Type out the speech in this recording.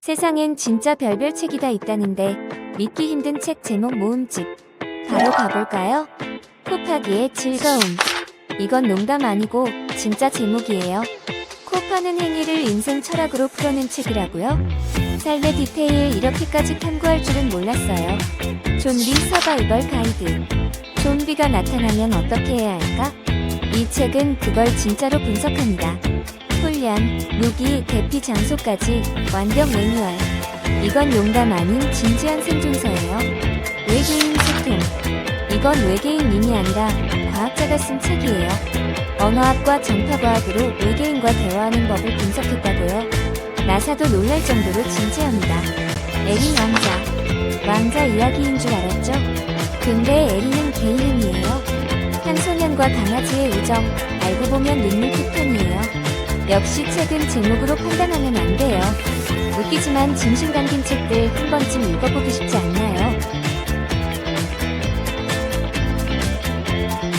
세상엔 진짜 별별 책이 다 있다는데 믿기 힘든 책 제목 모음집. 바로 가볼까요? 코파기의 즐거움. 이건 농담 아니고 진짜 제목이에요. 코파는 행위를 인생 철학으로 풀어낸 책이라고요? 삶의 디테일 이렇게까지 탐구할 줄은 몰랐어요. 좀비 서바이벌 가이드. 좀비가 나타나면 어떻게 해야 할까? 이 책은 그걸 진짜로 분석합니다. 훈련, 무기, 대피 장소까지 완벽 매뉴얼. 이건 농담 아닌 진지한 생존서예요. 외계인 소통. 이건 외계인님이 아니라 과학자가 쓴 책이에요. 언어학과 전파과학으로 외계인과 대화하는 법을 분석했다고요. 나사도 놀랄 정도로 진지합니다. 에린 왕자. 왕자 이야기인 줄 알았죠? 근데 에린은 개 이름이에요. 한 소년과 강아지의 우정. 알고 보면 눈물 폭탄이에요. 역시 책은 제목으로 판단하면 안 돼요. 웃기지만 진심 담긴 책들 한 번쯤 읽어보고 싶지 않나요?